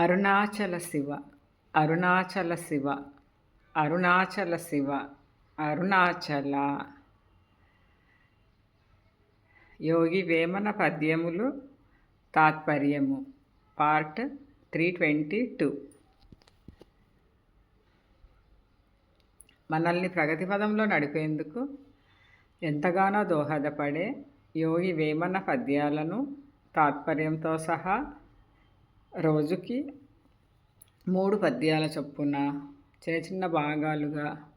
అరుణాచల శివ అరుణాచల శివ అరుణాచల శివ అరుణాచల. యోగి వేమన పద్యములు తాత్పర్యము part three twenty two. మనల్ని ప్రగతి పదంలో నడిపేందుకు ఎంతగానో దోహదపడే యోగి వేమన పద్యాలను తాత్పర్యంతో సహా రోజుకి మూడు పద్యాల చొప్పున చిన్న చిన్న భాగాలుగా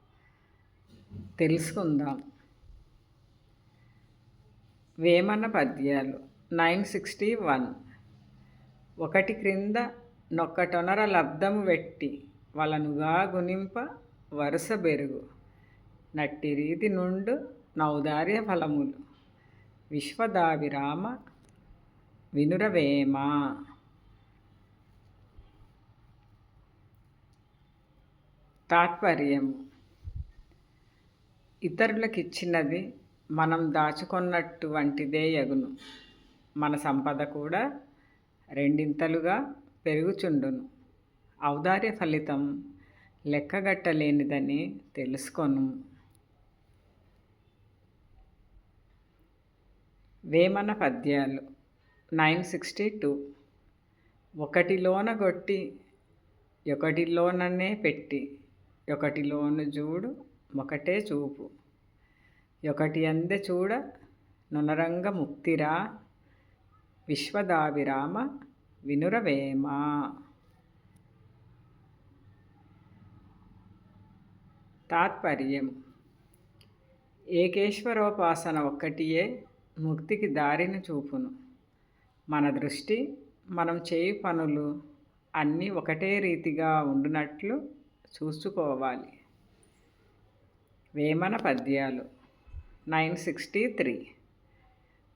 తెలుసుకుందాం. వేమన పద్యాలు నైన్ సిక్స్టీ వన్. ఒకటి క్రింద నొక్కటొనర లబ్ధము వెట్టి వలనుగా గునింప వరుస బెరుగు. నట్టి రీతి నుండు నౌదార్య ఫలములు. విశ్వదావిరామ వినురవేమ. తాత్పర్యము. ఇతరులకిచ్చినది మనం దాచుకున్నటువంటిదే యగును మన సంపద కూడా రెండింతలుగా పెరుగుచుండును. ఔదార్య ఫలితం లెక్కగట్టలేనిదని తెలుసుకొను. వేమన పద్యాలు నైన్ సిక్స్టీ టూ. ఒకటిలోన గొట్టి ఒకటిలోననే పెట్టి. ఒకటిలోను చూడు ఒకటే చూపు. ఒకటి అందె చూడ నునరంగ ముక్తిరా విశ్వదావిరామ వినురవేమ. తాత్పర్యం. ఏకేశ్వరోపాసన ఒక్కటియే ముక్తికి దారిని చూపును. మన దృష్టి మనం చేయు పనులు అన్నీ ఒకటే రీతిగా ఉండునట్లు చూసుకోవాలి. వేమన పద్యాలు. Nine sixty three.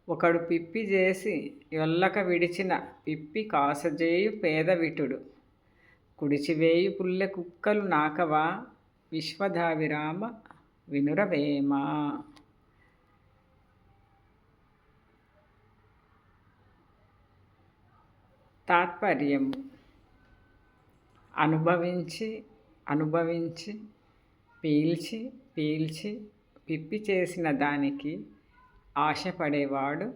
ఒకడు పిప్పి చేసి ఎల్లక విడిచిన పిప్పి కాసజేయు పేద విటుడు కుడిచివేయు పుల్లె కుక్కలు నాకవా? విశ్వధావిరామ వినురవేమ. తాత్పర్యం అనుభవించి అనుభవించి పీల్చి పీల్చి పిప్పి చేసిన దానికి ఆశపడేవాడు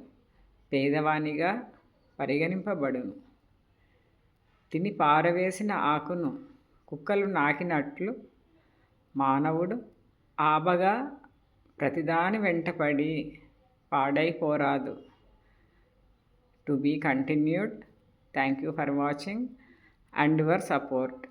పేదవానిగా పరిగణింపబడును. తిని పారవేసిన ఆకును కుక్కలు నాకినట్లు మానవుడు ఆబగా ప్రతిదాని వెంటపడి పాడైపోరాదు. To be continued. Thank you for watching and your support.